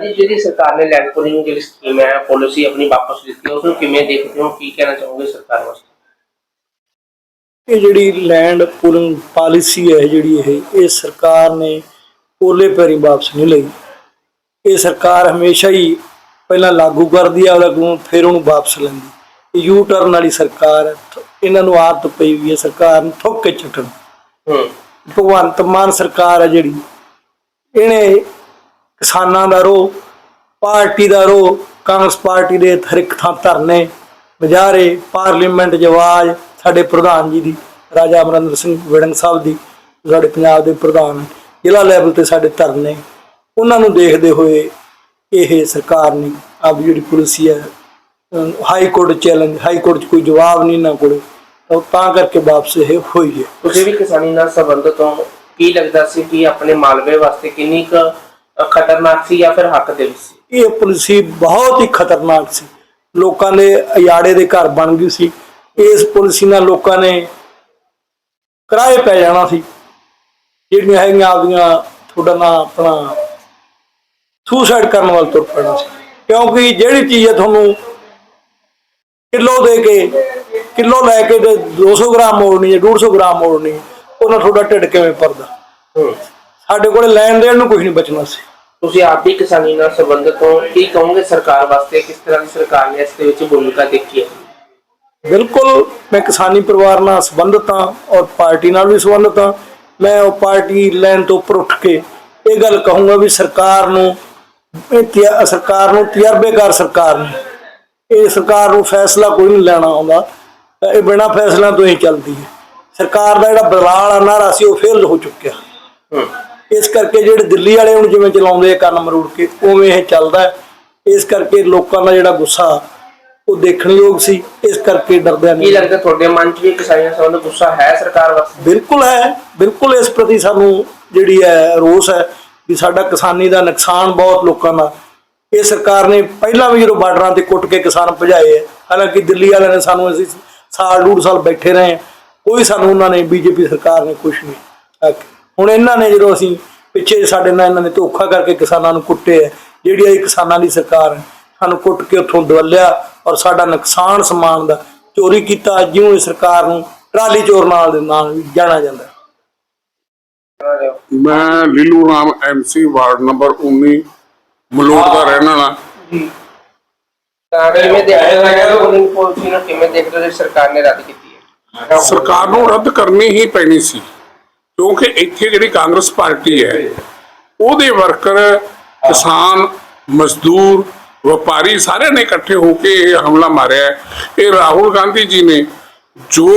ਹਾਂਜੀ ਜਿਹੜੀ ਸਰਕਾਰ ਨੇ ਲੈਂਡ ਪੂਲਿੰਗ ਜਿਹੜੀ ਸਕੀਮ ਹੈ ਪਾਲਿਸੀ ਆਪਣੀ ਵਾਪਸ ਲਿੱਤੀ ਉਸ ਨੂੰ ਕਿਵੇਂ ਦੇਖਦੇ ਹੋ? ਕੀ ਕਹਿਣਾ ਚਾਹੋਗੇ ਸਰਕਾਰ ਵਾਸਤੇ? ਇਹ ਜਿਹੜੀ ਲੈਂਡ ਪੂਲਿੰਗ ਪਾਲਿਸੀ ਹੈ ਜਿਹੜੀ ਇਹ ਇਹ ਸਰਕਾਰ ਨੇ ਓਲੇ ਪੈਰੀ ਵਾਪਸ ਨਹੀਂ ਲਈ। ਇਹ ਸਰਕਾਰ ਹਮੇਸ਼ਾ ਹੀ ਪਹਿਲਾਂ ਲਾਗੂ ਕਰਦੀ ਆ ਉਹਦਾ ਕਾਨੂੰਨ ਫਿਰ ਉਹਨੂੰ ਵਾਪਸ ਲੈਂਦੀ। ਇਹ ਯੂ ਟਰਨ ਵਾਲੀ ਸਰਕਾਰ ਹੈ ਇਹਨਾਂ ਨੂੰ ਆਦਤ ਪਈ ਹੋਈ ਹੈ ਸਰਕਾਰ ਨੂੰ ਥੁੱਕ ਕੇ ਚੱਟਣ। ਹੂੰ। ਭਗਵੰਤ ਮਾਨ ਸਰਕਾਰ ਹੈ ਜਿਹੜੀ ਇਹਨੇ ਕਿਸਾਨਾਂ ਦਾ ਰੋ ਪਾਰਟੀ ਦਾ ਰੋ ਕਾਂਗਰਸ ਪਾਰਟੀ ਦੇ ਹਰ ਇੱਕ ਥਾਂ ਧਰਨੇ ਮੁਜ਼ਾਹਰੇ ਪਾਰਲੀਮੈਂਟ ਜਵਾਜ਼ ਸਾਡੇ ਪ੍ਰਧਾਨ ਜੀ ਦੀ, ਰਾਜਾ ਅਮਰਿੰਦਰ ਸਿੰਘ ਵਿੜੰਗ ਸਾਹਿਬ ਦੀ, ਸਾਡੇ ਪੰਜਾਬ ਦੇ ਪ੍ਰਧਾਨ, ਜ਼ਿਲ੍ਹਾ ਲੈਵਲ ਤੇ ਸਾਡੇ ਧਰਨੇ, ਉਹਨਾਂ ਨੂੰ ਦੇਖਦੇ ਹੋਏ ਇਹ ਸਰਕਾਰ ਨੇ ਆਪ ਜਿਹੜੀ ਪਾਲਿਸੀ ਹੈ high court challenge, high court 'ਚ ਕੋਈ ਜਵਾਬ ਨਹੀਂ ਨਾ ਕੋਲੇ ਤਾਂ ਕਰਕੇ ਵਾਪਸ ਇਹ ਹੋਈ ਹੈ। ਤੁਸੀਂ ਵੀ ਕਿਸਾਨੀ ਨਾਲ ਸੰਬੰਧਿਤ ਹੋ, ਕੀ ਲੱਗਦਾ ਸੀ ਕਿ ਆਪਣੇ ਮਾਲਵੇ ਵਾਸਤੇ ਕਿੰਨੀ ਕੁ ਖਤਰਨਾਕ ਸੀ ਜਾਂ ਫਿਰ ਹੱਕ ਦੇ ਵਿੱਚ ਸੀ? ਇਹ ਪਾਲਿਸੀ ਬਹੁਤ ਹੀ ਖਤਰਨਾਕ ਸੀ। ਲੋਕਾਂ ਦੇ ਅਯਾੜੇ ਦੇ ਘਰ ਬਣ ਗਈ ਸੀ। ਇਸ ਪਾਲਿਸੀ ਨਾਲ ਲੋਕਾਂ ਨੇ ਕਿਰਾਏ ਪੈ ਜਾਣਾ ਸੀ। ਜਿਹੜੀਆਂ ਹੈਗੀਆਂ ਆਪਦੀਆਂ ਤੁਹਾਡਾ ਨਾਂ ਆਪਣਾ ਸੁਸਾਈਡ ਕਰਨ ਵੱਲ ਤੁਰ ਪੈਣਾ ਸੀ। ਕਿਉਂਕਿ ਜਿਹੜੀ ਚੀਜ਼ ਹੈ ਤੁਹਾਨੂੰ ਕਿਲੋ ਦੇ ਕੇ ਕਿਲੋ ਲੈ ਕੇ ਤੇ 200 ਗ੍ਰਾਮ ਮੋੜਨੀ ਹੈ 150 ਗ੍ਰਾਮ ਮੋੜਨੀ ਉਹਨਾਂ ਤੁਹਾਡਾ ਢਿੱਡ ਕਿਵੇਂ ਭਰਦਾ? ਹੂੰ। ਸਾਡੇ ਕੋਲੇ ਲੈਣ ਦੇਣ ਨੂੰ ਕੁਝ ਨਹੀਂ ਬਚਣਾ ਸੀ। ਤੁਸੀਂ ਆਪ ਵੀ ਕਿਸਾਨੀ ਨਾਲ ਸੰਬੰਧਿਤ ਹੋ। ਕੀ ਕਹੋਗੇ ਸਰਕਾਰ ਵਾਸਤੇ? ਕਿਸ ਤਰ੍ਹਾਂ ਦੀ ਸਰਕਾਰ ਨੇ ਇਸ ਦੇ ਵਿੱਚ ਭੂਮਿਕਾ ਦੇਖੀ ਹੈ? ਬਿਲਕੁਲ ਮੈਂ ਕਿਸਾਨੀ ਪਰਿਵਾਰ ਨਾਲ ਸੰਬੰਧਿਤ ਹਾਂ ਔਰ ਪਾਰਟੀ ਨਾਲ ਵੀ ਸੰਬੰਧਿਤ ਹਾਂ। ਮੈਂ ਉਹ ਪਾਰਟੀ ਲਾਈਨ ਤੋਂ ਉੱਪਰ ਉੱਠ ਕੇ ਇਹ ਗੱਲ ਕਹੂੰਗਾ ਵੀ ਸਰਕਾਰ ਨੂੰ ਇਹ ਸਰਕਾਰ ਨੂੰ ਤਜਰਬੇਕਾਰ ਸਰਕਾਰ ਨੇ। ਇਹ ਸਰਕਾਰ ਨੂੰ ਫੈਸਲਾ ਕੋਈ ਨਹੀਂ ਲੈਣਾ ਆਉਂਦਾ। ਇਹ ਬਿਨਾਂ ਫੈਸਲਿਆਂ ਤੋਂ ਹੀ ਚੱਲਦੀ ਹੈ। ਸਰਕਾਰ ਦਾ ਜਿਹੜਾ ਬਦਲਾਅ ਵਾਲਾ ਨਾਰਾ ਸੀ ਉਹ ਫੇਲ ਹੋ ਚੁੱਕਿਆ। ਹੂੰ। ਇਸ ਕਰਕੇ ਜਿਹੜੇ ਦਿੱਲੀ ਵਾਲੇ ਹੁਣ ਜਿਵੇਂ ਚਲਾਉਂਦੇ ਆ ਕੰਨ ਮਰੋੜ ਕੇ ਉਵੇਂ ਇਹ ਚੱਲਦਾ। ਇਸ ਕਰਕੇ ਲੋਕਾਂ ਦਾ ਜਿਹੜਾ ਗੁੱਸਾ ਉਹ ਦੇਖਣਯੋਗ ਸੀ ਇਸ ਕਰਕੇ ਡਰਦਿਆਂ ਕੀ ਨਹੀਂ ਲੱਗਦਾ ਤੁਹਾਡੇ ਮਨ 'ਚ ਵੀ ਕਿਸਾਨੀ ਨਾਲ ਸੰਬੰਧਿਤ ਗੁੱਸਾ ਹੈ ਸਰਕਾਰ ਵਾਸਤੇ ਬਿਲਕੁਲ ਹੈ ਬਿਲਕੁਲ ਇਸ ਪ੍ਰਤੀ ਸਾਨੂੰ ਜਿਹੜੀ ਹੈ ਰੋਸ ਹੈ ਵੀ ਸਾਡਾ ਕਿਸਾਨੀ ਦਾ ਨੁਕਸਾਨ ਬਹੁਤ ਲੋਕਾਂ ਦਾ ਇਹ ਸਰਕਾਰ ਨੇ ਪਹਿਲਾਂ ਵੀ ਜਦੋਂ ਬਾਰਡਰਾਂ ਤੇ ਕੁੱਟ ਕੇ ਕਿਸਾਨ ਭਜਾਏ ਹੈ ਹਾਲਾਂਕਿ ਦਿੱਲੀ ਵਾਲਿਆਂ ਨੇ ਸਾਨੂੰ ਅਸੀਂ ਸਾਲ ਡੂਢ ਸਾਲ ਬੈਠੇ ਰਹੇ ਕੋਈ ਸਾਨੂੰ ਉਹਨਾਂ ਨੇ ਬੀਜੇਪੀ ਸਰਕਾਰ ਨੇ ਕੁਝ ਨਹੀਂ ਆਖਿਆ। ਹੁਣ ਇਹਨਾਂ ਨੇ ਜਦੋਂ ਅਸੀਂ ਪਿੱਛੇ ਸਾਡੇ ਨਾਲ ਇਹਨਾਂ ਨੇ ਧੋਖਾ ਕਰਕੇ ਕਿਸਾਨਾਂ ਨੂੰ ਕੁੱਟੇ ਹੈ ਜਿਹੜੀ ਇਹ ਕਿਸਾਨਾਂ ਦੀ ਸਰਕਾਰ ਹੈ ਸਾਨੂੰ ਕੁੱਟ ਕੇ ਉੱਥੋਂ ਦਵਲਿਆ ਔਰ ਸਾਡਾ ਨੁਕਸਾਨ ਸਮਾਨ ਦਾ ਚੋਰੀ ਕੀਤਾ ਜਿਉਂ ਇਹ ਸਰਕਾਰ ਨੂੰ ਟਰਾਲੀ ਚੋਰ ਨਾਲ ਦੇ ਨਾਲ ਵੀ ਜਾਣਿਆ ਜਾਂਦਾ ਹੈ। ਮੈਂ Lilu Ram MC ward number 19 Malout ਦਾ ਰਹਿਣ ਵਾਲਾ। ਤਾਂ ਕਿਵੇਂ ਦੇਖਦੇ ਹੋ ਪੋਲਿੰਗ ਪਾਲਿਸੀ ਨੂੰ ਕਿਵੇਂ ਦੇਖਦੇ ਹੋ? ਜਿਹੜੀ ਸਰਕਾਰ ਨੇ ਰੱਦ ਕੀਤੀ ਹੈ। ਸਰਕਾਰ ਨੂੰ ਰੱਦ ਕਰਨੀ ਹੀ ਪੈਣੀ ਸੀ। ਕਿਉਂਕਿ ਇੱਥੇ ਜਿਹੜੀ ਕਾਂਗਰਸ ਪਾਰਟੀ ਹੈ, ਉਹਦੇ ਵਰਕਰ, ਕਿਸਾਨ, ਮਜ਼ਦੂਰ, ਵਪਾਰੀ ਸਾਰਿਆਂ ਨੇ ਇਕੱਠੇ ਹੋ ਕੇ ਇਹ ਹਮਲਾ ਮਾਰਿਆ ਇਹ ਰਾਹੁਲ ਗਾਂਧੀ ਜੀ ਨੇ ਜੋ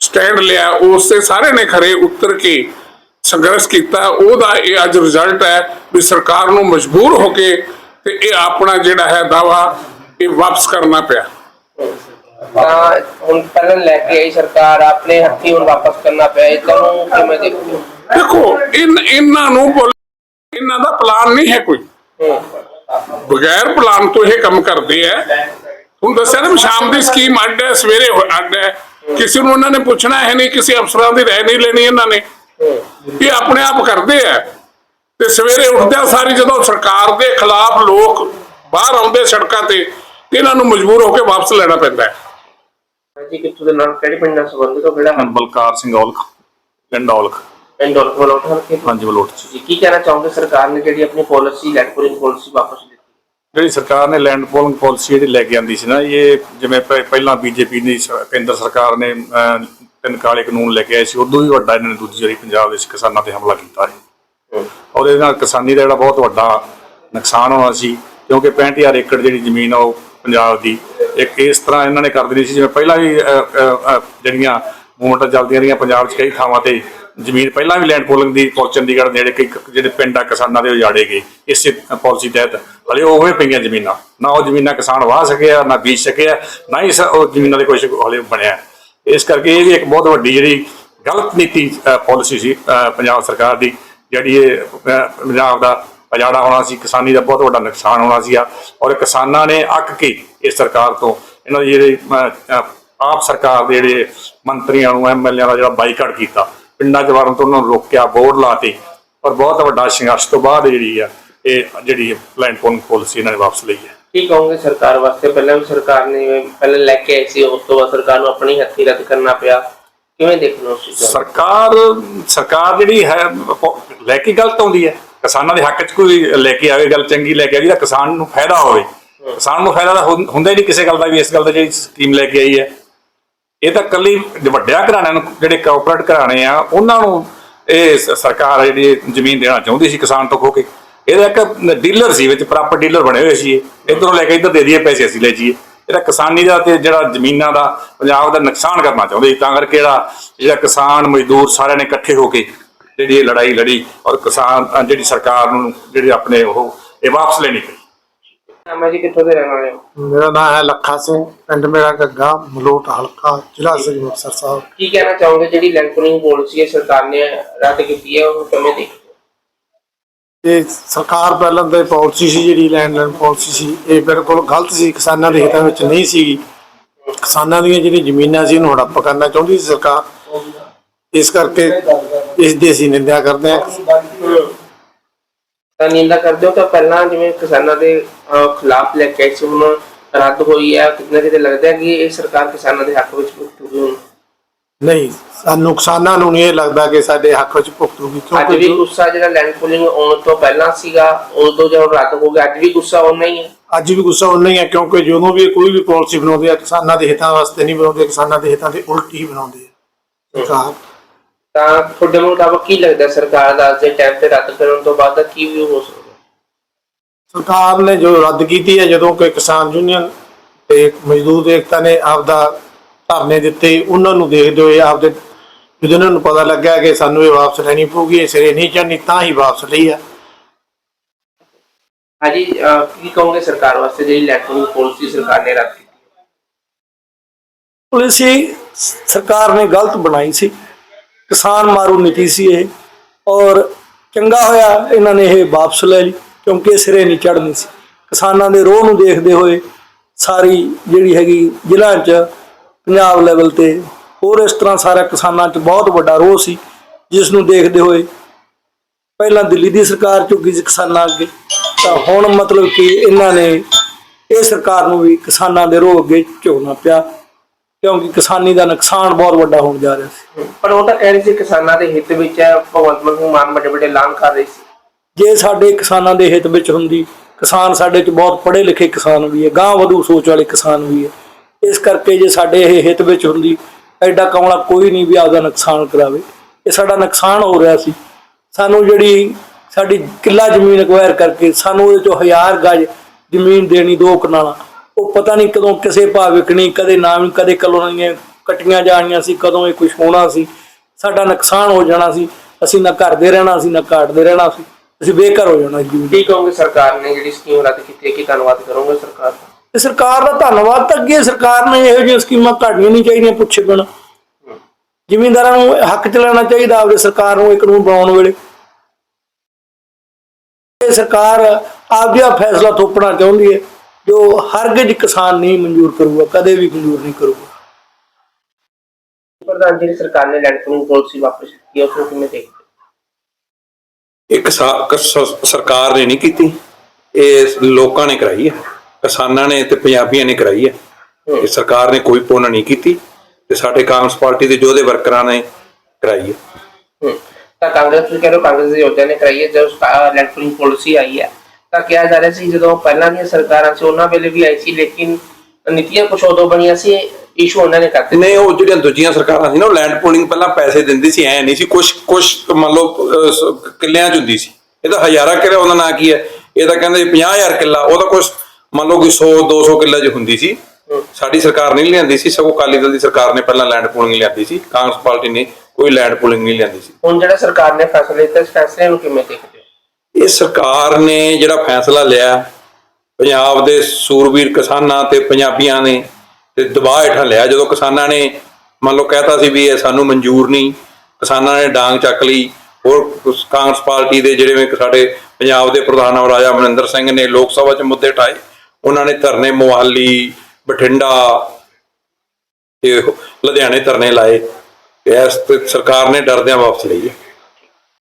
ਸਟੈਂਡ ਲਿਆ, ਉਸ ਤੇ ਸਾਰੇ ਨੇ ਖਰੇ ਉਤਰ ਕੇ ਸੰਘਰਸ਼ ਕੀਤਾ। ਉਹਦਾ ਇਹ ਅੱਜ ਰਿਜ਼ਲਟ ਹੈ ਵੀ ਸਰਕਾਰ ਨੂੰ ਮਜਬੂਰ ਹੋ ਕੇ ਤੇ ਇਹ ਆਪਣਾ ਜਿਹੜਾ ਹੈ ਦਾਵਾ ਇਹ ਵਾਪਸ ਕਰਨਾ ਪਿਆ। ਤਾਂ ਹੁਣ ਪਹਿਲਾਂ ਲੈ ਕੇ ਆਈ ਸਰਕਾਰ ਆਪਣੇ ਹੱਥੀ ਹੁਣ ਵਾਪਸ ਕਰਨਾ ਪਿਆ ਇਹ ਤੁਹਾਨੂੰ ਕਿਵੇਂ ਦੇਖਦੇ ਹੋ ਦੇਖੋ ਇਨ ਇਹਨਾਂ ਨੂੰ ਬੋਲ- ਇਹਨਾਂ ਦਾ ਪਲਾਨ ਨਹੀਂ ਹੈ ਕੋਈ। ਬਗੈਰ ਪਲਾਨ ਤੋਂ ਇਹ ਕੰਮ ਕਰਦੇ ਆ। ਹੁਣ ਦੱਸਿਆ ਨਾ ਸ਼ਾਮ ਦੀ ਸਕੀਮ ਅੱਡ ਹੈ ਸਵੇਰੇ ਅੱਡ ਹੈ। ਕਿਸੇ ਨੂੰ ਉਹਨਾਂ ਨੇ ਪੁੱਛਣਾ ਹੈ ਨਹੀਂ ਕਿਸੇ ਅਫਸਰਾਂ ਦੀ ਰਾਏ ਨਹੀਂ ਲੈਣੀ ਇਹਨਾਂ ਨੇ। ਇਹ ਆਪਣੇ ਆਪ ਕਰਦੇ ਆ। ਤੇ ਸਵੇਰੇ ਉੱਠਦਿਆਂ ਸਾਰੀ ਜਦੋਂ ਸਰਕਾਰ ਦੇ ਖਿਲਾਫ ਲੋਕ ਬਾਹਰ ਆਉਂਦੇ ਸੜਕਾਂ ਤੇ ਤੇ ਇਹਨਾਂ ਨੂੰ ਮਜਬੂਰ ਹੋ ਕੇ ਵਾਪਸ ਲੈਣਾ ਪੈਂਦਾ ਹੈ। ਜੀ ਕਿੱਥੋਂ ਦੇ ਨਾਲ ਕਿਹੜੇ ਪਿੰਡ ਨਾਲ ਸੰਬੰਧਿਤ ਹੋ ਕਿਹੜਾ ਬਲਕਾਰ ਸਿੰਘ ਔਲਖ ਪਿੰਡ ਔਲਖ। ਪਿੰਡ ਔਰ ਕੋਲ ਉਠਾ ਕੇ ਹਾਂਜੀ ਬਲੋਟ ਚ ਜੀ ਕੀ ਕਹਿਣਾ ਚਾਹੋਗੇ? ਸਰਕਾਰ ਨੇ ਜਿਹੜੀ ਆਪਣੀ ਪਾਲਿਸੀ ਲੈਂਡ ਪੂਲਿੰਗ ਪਾਲਿਸੀ ਵਾਪਸ ਲਿੱਤੀ ਜਿਹੜੀ ਸਰਕਾਰ ਨੇ ਲੈਂਡ ਪੋਲਿੰਗ ਪਾਲਿਸੀ ਜਿਹੜੀ ਲੈ ਕੇ ਆਂਦੀ ਸੀ ਨਾ ਇਹ ਜਿਵੇਂ ਪਹਿ- ਪਹਿਲਾਂ ਬੀਜੇਪੀ ਦੀ ਸ- ਕੇਂਦਰ ਸਰਕਾਰ ਨੇ ਅਹ, ਤਿੰਨ ਕਾਲੇ ਕਾਨੂੰਨ ਲੈ ਕੇ ਆਏ ਸੀ ਉਦੋਂ ਵੀ ਵੱਡਾ ਇਹਨਾਂ ਨੇ ਦੂਜੀ ਵਾਰੀ ਪੰਜਾਬ ਦੇ ਕਿਸਾਨਾਂ ਤੇ ਹਮਲਾ ਕੀਤਾ ਹੈ। ਔਰ ਇਹਦੇ ਨਾਲ ਕਿਸਾਨੀ ਦਾ ਜਿਹੜਾ ਬਹੁਤ ਵੱਡਾ ਨੁਕਸਾਨ ਹੋਣਾ ਸੀ ਕਿਉਂਕਿ 65000 ਏਕੜ ਜਿਹੜੀ ਜ਼ਮੀਨ ਆ ਉਹ ਪੰਜਾਬ ਦੀ ਇੱਕ ਇਸ ਤਰ੍ਹਾਂ ਇਹਨਾਂ ਨੇ ਕਰ ਦੇਣੀ ਸੀ, ਜਿਵੇਂ ਪਹਿਲਾਂ ਵੀ ਜਿਹੜੀਆਂ ਮੂਵਮੈਂਟਾਂ ਚੱਲਦੀਆਂ ਰਹੀਆਂ ਪੰਜਾਬ 'ਚ ਕਈ ਥਾਵਾਂ ਤੇ, ਜ਼ਮੀਨ ਪਹਿਲਾਂ ਵੀ ਲੈਂਡ ਪੋਲਿੰਗ ਦੀ ਕੋਲ ਚੰਡੀਗੜ੍ਹ ਨੇੜੇ ਕਈ ਜਿਹੜੇ ਪਿੰਡ ਆ ਕਿਸਾਨਾਂ ਦੇ ਉਜਾੜੇ ਗਏ, ਇਸੇ ਪਾਲਿਸੀ ਤਹਿਤ। ਹਲੇ ਉਵੇਂ ਪਈਆਂ ਜ਼ਮੀਨਾਂ, ਨਾ ਉਹ ਜ਼ਮੀਨਾਂ ਕਿਸਾਨ ਵਾਹ ਸਕਿਆ, ਨਾ ਬੀਜ ਸਕਿਆ, ਨਾ ਹੀ ਸ- ਉਹ ਜ਼ਮੀਨਾਂ ਦੇ ਕੁਝ ਹਲੇ ਬਣਿਆ। ਇਸ ਕਰਕੇ ਇਹ ਵੀ ਇੱਕ ਬਹੁਤ ਵੱਡੀ ਜਿਹੜੀ ਗਲਤ ਨੀਤੀ ਪਾਲਿਸੀ ਸੀ ਪੰਜਾਬ ਸਰਕਾਰ ਦੀ, ਜਿਹੜੀ ਇਹ ਪੰਜਾਬ ਦਾ ਉਜਾੜਾ ਹੋਣਾ ਸੀ ਕਿਸਾਨੀ ਦਾ ਬਹੁਤ ਵੱਡਾ ਨੁਕਸਾਨ ਹੋਣਾ ਸੀ ਔਰ ਕਿਸਾਨਾਂ ਨੇ ਅੱਕ ਕੇ ਇਸ ਸਰਕਾਰ ਤੋਂ ਇਹਨਾਂ ਦੀ ਜਿਹੜੇ ਆਪ ਸਰਕਾਰ ਦੇ ਜਿਹੜੇ ਮੰਤਰੀਆਂ ਨੂੰ ਐਮਐਲਏਆਂ ਦਾ ਜਿਹੜਾ ਬਾਈਕਾਟ ਕੀਤਾ ਪਿੰਡਾਂ 'ਚ ਵੜਨ ਤੋਂ ਉਹਨਾਂ ਨੂੰ ਰੋਕਿਆ ਬੋਰਡ ਲਾਤੇ ਪਰ ਬਹੁਤ ਵੱਡਾ ਸੰਘਰਸ਼ ਤੋਂ ਬਾਅਦ ਜਿਹੜੀ ਆ ਇਹ ਜਿਹੜੀ ਲੈਂਡ ਪੋਲਿੰਗ ਪਾਲਿਸੀ ਇਹਨਾਂ ਨੇ ਵਾਪਸ ਲਈ ਹੈ। ਕੀ ਕਹੋਗੇ ਸਰਕਾਰ ਵਾਸਤੇ? ਪਹਿਲਾਂ ਵੀ ਸਰਕਾਰ ਨੇ ਪਹਿਲਾਂ ਲੈ ਕੇ ਆਈ ਸੀ ਉਸ ਤੋਂ ਬਾਅਦ ਸਰਕਾਰ ਨੂੰ ਆਪਣੀ ਹੱਥੀ ਰੱਦ ਕਰਨਾ ਪਿਆ। ਕਿਵੇਂ ਦੇਖਣਾ ਸਰਕਾਰ ਸਰਕਾਰ ਜਿਹੜੀ ਹੈ ਲੈ ਕੇ ਗਲਤ ਆਉਂਦੀ ਹੈ। ਕਿਸਾਨਾਂ ਦੇ ਹੱਕ 'ਚ ਕੋਈ ਲੈ ਕੇ ਆਵੇ, ਗੱਲ ਚੰਗੀ ਲੈ ਕੇ ਆਵੇ, ਜਿਹੜਾ ਕਿਸਾਨ ਨੂੰ ਫਾਇਦਾ ਹੋਵੇ। ਕਿਸਾਨ ਨੂੰ ਫਾਇਦਾ ਤਾਂ ਹੁੰਦਾ ਹੀ ਨਹੀਂ ਕਿਸੇ ਗੱਲ ਦਾ ਵੀ ਇਸ ਗੱਲ ਦਾ ਜਿਹੜੀ ਸਕੀਮ ਲੈ ਕੇ ਆਈ ਹੈ। ਇਹ ਤਾਂ ਕੱਲੀ ਵੱਡਿਆਂ ਘਰਾਣਿਆਂ ਨੂੰ, ਜਿਹੜੇ ਕਾਰਪੋਰੇਟ ਘਰਾਣੇ ਆ, ਉਹਨਾਂ ਨੂੰ ਇਹ ਸਰਕਾਰ ਜਿਹੜੀ ਜ਼ਮੀਨ ਦੇਣਾ ਚਾਹੁੰਦੀ ਸੀ ਕਿਸਾਨ ਤੋਂ ਖੋ ਕੇ। ਇਹਦਾ ਇੱਕ ਡੀਲਰ ਸੀ ਵਿੱਚ ਪ੍ਰਾਪਰ ਡੀਲਰ ਬਣੇ ਹੋਏ ਸੀ ਇਹ। ਇਧਰੋਂ ਲੈ ਕੇ ਇੱਧਰ ਦੇ ਦਈਏ, ਪੈਸੇ ਅਸੀਂ ਲੈ ਜਾਈਏ। ਇਹਦਾ ਕਿਸਾਨੀ ਦਾ ਤੇ ਜਿਹੜਾ ਜ਼ਮੀਨਾਂ ਦਾ ਪੰਜਾਬ ਦਾ ਨੁਕਸਾਨ ਕਰਨਾ ਚਾਹੁੰਦੇ ਸੀ, ਤਾਂ ਕਰਕੇ ਜਿਹੜਾ ਜਿਹੜਾ ਕਿਸਾਨ ਮਜ਼ਦੂਰ ਸਾਰਿਆਂ ਨੇ ਇਕੱਠੇ ਹੋ ਕੇ ਜਿਹੜੀ ਇਹ ਲੜਾਈ ਲੜੀ ਔਰ ਕਿਸਾਨ ਜਿਹੜੀ ਸਰਕਾਰ ਨੂੰ ਜਿਹੜੇ ਆਪਣੇ ਉਹ ਇਹ ਵਾਪਸ ਲੈਣੀ ਪਈ। ਨਾਮਾ ਜੀ ਕਿੱਥੋਂ ਦੇ ਰਹਿਣ ਵਾਲੇ ਹੋ? ਮੇਰਾ ਨਾਮ ਹੈ ਲੱਖਾ ਸਿੰਘ ਪਿੰਡ ਮੇਰਾ ਗੱਗਾ ਮਲੋਟ ਹਲਕਾ ਜ਼ਿਲ੍ਹਾ ਸ੍ਰੀ ਮੁਕਤਸਰ ਸਾਹਿਬ। ਕੀ ਕਹਿਣਾ ਚਾਹੋਗੇ ਜਿਹੜੀ ਲੈਂਡ ਪੂਲਿੰਗ ਪਾਲਿਸੀ ਹੈ ਸਰਕਾਰ ਨੇ ਰੱਦ ਕੀਤੀ ਹੈ ਉਹ ਕਿਵੇਂ ਦੇਖਦੇ ਹੋ ਤੇ ਸਰਕਾਰ ਪਹਿਲਾਂ ਤਾਂ ਪਾਲਿਸੀ ਸੀ ਜਿਹੜੀ ਲੈਂਡ ਲੈਂਡ ਪਾਲਿਸੀ ਸੀ ਇਹ ਬਿਲਕੁਲ ਗਲਤ ਸੀ ਕਿਸਾਨਾਂ ਦੇ ਹਿੱਤਾਂ ਵਿੱਚ ਨਹੀਂ ਸੀਗੀ। ਕਿਸਾਨਾਂ ਦੀਆਂ ਜਿਹੜੀਆਂ ਜ਼ਮੀਨਾਂ ਸੀ ਉਹਨੂੰ ਹੜੱਪ ਕਰਨਾ ਚਾਹੁੰਦੀ ਸੀ ਸਰਕਾਰ। ਇਸ ਕਰਕੇ ਇਸ ਦੀ ਅਸੀਂ ਨਿੰਦਿਆ ਕਰਦੇ ਹਾਂ। ਤਾਂ ਨਿੰਦਾ ਕਰਦੇ ਹੋ ਤਾਂ ਪਹਿਲਾਂ ਜਿਵੇਂ ਕਿਸਾਨਾਂ ਦੇ ਖਿਲਾਫ ਲੈ ਕੇ ਸੀ ਹੁਣ ਰੱਦ ਹੋਈ ਹੈ। ਕਿਤੇ ਨਾ ਕਿਤੇ ਲੱਗਦਾ ਹੈ ਕਿ ਇਹ ਸਰਕਾਰ ਕਿਸਾਨਾਂ ਦੇ ਹੱਕ ਵਿੱਚ ਭੁਗਤੂਗੀ ਨਹੀਂ ਸਾਨੂੰ ਕਿਸਾਨਾਂ ਨੂੰ ਨਹੀਂ ਇਹ ਲੱਗਦਾ ਕਿ ਸਾਡੇ ਹੱਕ ਵਿੱਚ ਭੁਗਤੂਗੀ ਅੱਜ ਵੀ ਕਿਉਂਕਿ ਗੁੱਸਾ ਜਿਹੜਾ ਲੈਂਡ ਪੂਲਿੰਗ ਆਉਣ ਤੋਂ ਪਹਿਲਾਂ ਸੀਗਾ ਉਦੋਂ ਜਦੋਂ ਰੱਦ ਹੋ ਗਿਆ। ਅੱਜ ਵੀ ਗੁੱਸਾ ਉਹਨਾਂ ਹੀ ਹੈ। ਅੱਜ ਵੀ ਗੁੱਸਾ ਉਹਨਾਂ ਹੀ ਹੈ ਕਿਉਂਕਿ ਜਦੋਂ ਵੀ ਕੋਈ ਵੀ ਪਾਲਿਸੀ ਬਣਾਉਂਦੇ ਆ ਕਿਸਾਨਾਂ ਦੇ ਹਿੱਤਾਂ ਵਾਸਤੇ ਨਹੀਂ ਬਣਾਉਂਦੇ ਕਿਸਾਨਾਂ ਦੇ ਹਿੱਤਾਂ ਦੇ ਉਲਟ ਹੀ ਬਣਾਉਂਦੇ ਆ। ਸਰਕਾਰ ਤਾਂ ਤੁਹਾਡੇ ਮੁਤਾਬਕ ਕੀ ਲੱਗਦਾ ਸਰਕਾਰ ਦਾ ਅੱਜ ਦੇ ਟਾਈਮ ਤੇ ਰੱਦ ਕਰਨ ਤੋਂ ਬਾਅਦ ਦਾ ਕੀ ਹੋ ਸਕਦਾ? ਸਰਕਾਰ ਨੇ ਜੋ ਰੱਦ ਕੀਤੀ ਹੈ ਜਦੋਂ ਕਿ ਕਿਸਾਨ ਯੂਨੀਅਨ ਤੇ ਮਜ਼ਦੂਰ ਏਕਤਾ ਨੇ ਆਪਦਾ ਧਰਨੇ ਦਿੱਤੇ ਉਹਨਾਂ ਨੂੰ ਦੇਖਦੇ ਹੋਏ ਆਪਦੇ ਜਦੋਂ ਉਹਨਾਂ ਨੂੰ ਪਤਾ ਲੱਗਾ ਕਿ ਸਾਨੂੰ ਇਹ ਵਾਪਸ ਲੈਣੀ ਪਊਗੀ ਇਹ ਸਿਰੇ ਨਹੀਂ ਚੜਨੀ ਤਾਂ ਹੀ ਵਾਪਸ ਲਈ ਆ। ਹਾਂਜੀ ਅਹ, ਕੀ ਕਹੋਗੇ ਸਰਕਾਰ ਵਾਸਤੇ ਜਿਹੜੀ ਪੂਲਿੰਗ ਪਾਲਿਸੀ ਸਰਕਾਰ ਨੇ ਰੱਦ ਕੀਤੀ? ਪਾਲਿਸੀ ਸਰਕਾਰ ਨੇ ਗਲਤ ਬਣਾਈ ਸੀ। ਕਿਸਾਨ ਮਾਰੂ ਨੀਤੀ ਸੀ ਇਹ। ਔਰ ਚੰਗਾ ਹੋਇਆ, ਇਹਨਾਂ ਨੇ ਇਹ ਵਾਪਸ ਲੈ ਲਈ, ਕਿਉਂਕਿ ਸਿਰੇ ਨਹੀਂ ਚੜਨੀ ਸੀ। ਕਿਸਾਨਾਂ ਦੇ ਰੋਹ ਨੂੰ ਦੇਖਦੇ ਹੋਏ ਸਾਰੀ ਜਿਹੜੀ ਹੈਗੀ ਜ਼ਿਲ੍ਹਾ 'ਚ ਪੰਜਾਬ ਲੈਵਲ ਤੇ ਹੋਰ ਇਸ ਤਰ੍ਹਾਂ ਸਾਰਾ ਕਿਸਾਨਾਂ 'ਚ ਬਹੁਤ ਵੱਡਾ ਰੋਹ ਸੀ, ਜਿਸ ਨੂੰ ਦੇਖਦੇ ਹੋਏ ਪਹਿਲਾਂ ਦਿੱਲੀ ਦੀ ਸਰਕਾਰ ਝੁਕੀ ਸੀ ਕਿਸਾਨਾਂ ਅੱਗੇ। ਤਾਂ ਹੁਣ ਮਤਲਬ ਕਿ ਇਹਨਾਂ ਨੇ ਇਹ ਸਰਕਾਰ ਨੂੰ ਵੀ ਕਿਸਾਨਾਂ ਦੇ ਰੋਹ ਅੱਗੇ ਝੁਕਣਾ ਪਿਆ। ਕਿਉਂਕਿ ਕਿਸਾਨੀ ਦਾ ਨੁਕਸਾਨ ਬਹੁਤ ਵੱਡਾ ਹੋਣ ਜਾ ਰਿਹਾ ਸੀ। ਪਰ ਉਹ ਤਾਂ ਕਹਿ ਰਹੀ ਸੀ ਕਿਸਾਨਾਂ ਦੇ ਹਿੱਤ ਵਿੱਚ ਹੈ ਭਗਵੰਤ ਮਾਨ ਮਾਨ ਵੱਡੇ ਵੱਡੇ ਐਲਾਨ ਕਰ ਰਹੀ ਸੀ। ਜੇ ਸਾਡੇ ਕਿਸਾਨਾਂ ਦੇ ਹਿੱਤ ਵਿੱਚ ਹੁੰਦੀ ਕਿਸਾਨ ਸਾਡੇ ਚ ਬਹੁਤ ਪੜ੍ਹੇ ਲਿਖੇ ਕਿਸਾਨ ਵੀ ਹੈ ਗਾਂ ਵਧੂ ਸੋਚ ਵਾਲੇ ਕਿਸਾਨ ਵੀ ਹੈ। ਇਸ ਕਰਕੇ ਜੇ ਸਾਡੇ ਇਹ ਹਿੱਤ ਵਿੱਚ ਹੁੰਦੀ ਐਡਾ ਕਮਲਾ ਕੋਈ ਨਹੀਂ ਵੀ ਆਪਦਾ ਨੁਕਸਾਨ ਕਰਾਵੇ। ਇਹ ਸਾਡਾ ਨੁਕਸਾਨ ਹੋ ਰਿਹਾ ਸੀ। ਸਾਨੂੰ ਜਿਹੜੀ ਸਾਡੀ ਕਿੱਲਾ ਜ਼ਮੀਨ ਅਕਵਾਇਰ ਕਰਕੇ ਸਾਨੂੰ ਉਹਦੇ ਚੋਂ ਹਜ਼ਾਰ ਗਜ ਜ਼ਮੀਨ ਦੇਣੀ ਦੋ ਕਨਾਲਾਂ। ਉਹ ਪਤਾ ਨਹੀਂ ਕਦੋਂ ਕਿਸੇ ਭਾਅ ਵਿਕਣੀ ਕਦੇ ਨਾ ਵੀ ਕਦੇ ਕਲੋਨੀਆਂ ਕੱਟੀਆਂ ਜਾਣੀਆਂ ਸੀ ਕਦੋਂ ਇਹ ਕੁਝ ਹੋਣਾ ਸੀ। ਸਾਡਾ ਨੁਕਸਾਨ ਹੋ ਜਾਣਾ ਸੀ। ਅਸੀਂ ਨਾ ਘਰ ਦੇ ਰਹਿਣਾ ਸੀ ਨਾ ਘਾਟ ਦੇ ਰਹਿਣਾ ਸੀ। ਅਸੀਂ ਬੇਘਰ ਹੋ ਜਾਣਾ ਜੀ ਕੀ ਕਹੋਗੇ ਸਰਕਾਰ ਨੇ ਜਿਹੜੀ ਸਕੀਮ ਰੱਦ ਕੀਤੀ ਹੈ? ਕੀ ਧੰਨਵਾਦ ਕਰੋਗੇ ਸਰਕਾਰ ਦਾ? ਤੇ ਸਰਕਾਰ ਦਾ ਧੰਨਵਾਦ ਤਾਂ ਅੱਗੇ ਸਰਕਾਰ ਨੇ ਇਹੋ ਜਿਹੀਆਂ ਸਕੀਮਾਂ ਘੜਨੀਆਂ ਨਹੀਂ ਚਾਹੀਦੀਆਂ ਪੁੱਛੇ ਬਿਨਾਂ। ਜ਼ਿਮੀਂਦਾਰਾਂ ਨੂੰ ਹੱਕ ਚ ਲੈਣਾ ਚਾਹੀਦਾ ਆਪਦੇ ਸਰਕਾਰ ਨੂੰ ਇਹ ਕਾਨੂੰਨ ਬਣਾਉਣ ਵੇਲੇ। ਇਹ ਸਰਕਾਰ ਆਪਦਾ ਫੈਸਲਾ ਥੋਪਣਾ ਚਾਹੁੰਦੀ ਹੈ। ਜੋ ਹਰਗਿਜ਼ ਕਿਸਾਨ ਨਹੀਂ ਮਨਜ਼ੂਰ ਕਰੂਗਾ ਕਦੇ ਵੀ ਮਨਜ਼ੂਰ ਨਹੀਂ ਕਰੂਗਾ। ਪ੍ਰਧਾਨ ਜੀ ਸਰਕਾਰ ਨੇ ਲੈਂਡ ਪੂਲਿੰਗ ਪਾਲਿਸੀ ਵਾਪਸ ਕੀਤੀ ਹੈ ਉਸ ਨੂੰ ਕਿਵੇਂ ਦੇਖਦੇ ਹੋ? ਇਹ ਕਿਸਾ- ਕਿਸ- ਸਰਕਾਰ ਨੇ ਨਹੀਂ ਕੀਤੀ। ਇਹ ਲੋਕਾਂ ਨੇ ਕਰਾਈ ਹੈ। ਕਿਸਾਨਾਂ ਨੇ ਤੇ ਪੰਜਾਬੀਆਂ ਨੇ ਕਰਾਈ ਹੈ। ਇਹ ਸਰਕਾਰ ਨੇ ਕੋਈ ਪੁੰਨ ਨਹੀਂ ਕੀਤੀ ਤੇ ਸਾਡੇ ਕਾਂਗਰਸ ਪਾਰਟੀ ਦੇ ਯੋਧੇ ਵਰਕਰਾਂ ਨੇ ਕਰਾਈ ਹੈ। ਹਮ, ਤਾਂ ਕਾਂਗਰਸ ਵੀ ਕਹਿੰਦੇ ਕਾਂਗਰਸ ਦੇ ਯੋਧਿਆਂ ਨੇ ਕਰਾਈ ਹੈ। ਜਦੋਂ ਲੈਂਡ ਪੂਲਿੰਗ ਪਾਲਿਸੀ ਆਈ ਹੈ ਤਾਂ ਕਿਹਾ ਜਾ ਰਿਹਾ ਸੀ ਜਦੋਂ ਪਹਿਲਾਂ ਦੀਆਂ ਸਰਕਾਰਾਂ ਸੀ ਉਹਨਾਂ ਵੇਲੇ ਵੀ ਆਈ ਸੀ ਲੇਕਿਨ ਨੀਤੀਆਂ ਕੁਛ ਉਦੋਂ ਬਣੀਆਂ ਸੀ ਇਸ਼ੂ ਉਹਨਾਂ ਨੇ ਕਰਤੇ ਨਹੀਂ ਉਹ ਜਿਹੜੀਆਂ ਦੂਜੀਆਂ ਸਰਕਾਰਾਂ ਸੀ ਨਾ ਉਹ ਲੈਂਡ ਪੂਲਿੰਗ ਪਹਿਲਾਂ ਪੈਸੇ ਦਿੰਦੀ ਸੀ ਐ ਨਹੀਂ ਸੀ ਕੁਝ ਕੁਝ ਮੰਨ ਲਓ ਕਿੱਲਿਆਂ ਚ ਹੁੰਦੀ ਸੀ। ਇਹ ਤਾਂ ਹਜ਼ਾਰਾਂ ਕਿੱਲੇ ਉਹਦਾ ਨਾਂ ਕੀ ਹੈ? ਇਹ ਤਾਂ ਕਹਿੰਦੇ 50000 ਕਿੱਲਾ ਉਹਦਾ ਕੁਝ ਮੰਨ ਲਓ ਕਿ 100 200 ਕਿੱਲਾ ਚ ਹੁੰਦੀ ਸੀ। ਸਾਡੀ ਸਰਕਾਰ ਨਹੀਂ ਲਿਆਂਦੀ ਸੀ ਸਗੋਂ ਅਕਾਲੀ ਦਲ ਦੀ ਸਰਕਾਰ ਨੇ ਪਹਿਲਾਂ ਲੈਂਡ ਪੂਲਿੰਗ ਲਿਆਂਦੀ ਸੀ ਕਾਂਗਰਸ ਪਾਰਟੀ ਨੇ ਕੋਈ ਲੈਂਡ ਪੂਲਿੰਗ ਨਹੀਂ ਲਿਆਂਦੀ ਸੀ। ਹੁਣ ਜਿਹੜਾ ਸਰਕਾਰ ਨੇ ਫੈਸਲਾ ਇਸ ਫੈਸਲੇ ਨੂੰ ਕਿਵੇਂ ਦੇਖਦੇ ਇਹ ਸਰਕਾਰ ਨੇ ਜਿਹੜਾ ਫੈਸਲਾ ਲਿਆ, ਪੰਜਾਬ ਦੇ ਸੂਰਬੀਰ ਕਿਸਾਨਾਂ ਤੇ ਪੰਜਾਬੀਆਂ ਨੇ ਤੇ ਦਬਾਅ ਹੇਠਾਂ ਲਿਆ। ਜਦੋਂ ਕਿਸਾਨਾਂ ਨੇ ਮੰਨ ਲਓ ਕਹਿਤਾ ਸੀ ਵੀ ਇਹ ਸਾਨੂੰ ਮਨਜ਼ੂਰ ਨਹੀਂ, ਕਿਸਾਨਾਂ ਨੇ ਡਾਂਗ ਚੱਕ ਲਈ। ਹੋਰ ਕਾਂਗਰਸ ਪਾਰਟੀ ਦੇ ਜਿਹੜੇ ਸਾਡੇ ਪੰਜਾਬ ਦੇ ਪ੍ਰਧਾਨ ਰਾਜਾ ਮਨਿੰਦਰ ਸਿੰਘ ਨੇ ਲੋਕ ਸਭਾ 'ਚ ਮੁੱਦੇ ਟਾਏ ਉਹਨਾਂ ਨੇ ਧਰਨੇ ਮੋਹਾਲੀ, ਬਠਿੰਡਾ ਤੇ ਲੁਧਿਆਣੇ ਧਰਨੇ ਲਾਏ। ਤੇ ਇਸ ਸਰਕਾਰ ਨੇ ਡਰਦਿਆਂ ਵਾਪਸ ਲਈ ਹੈ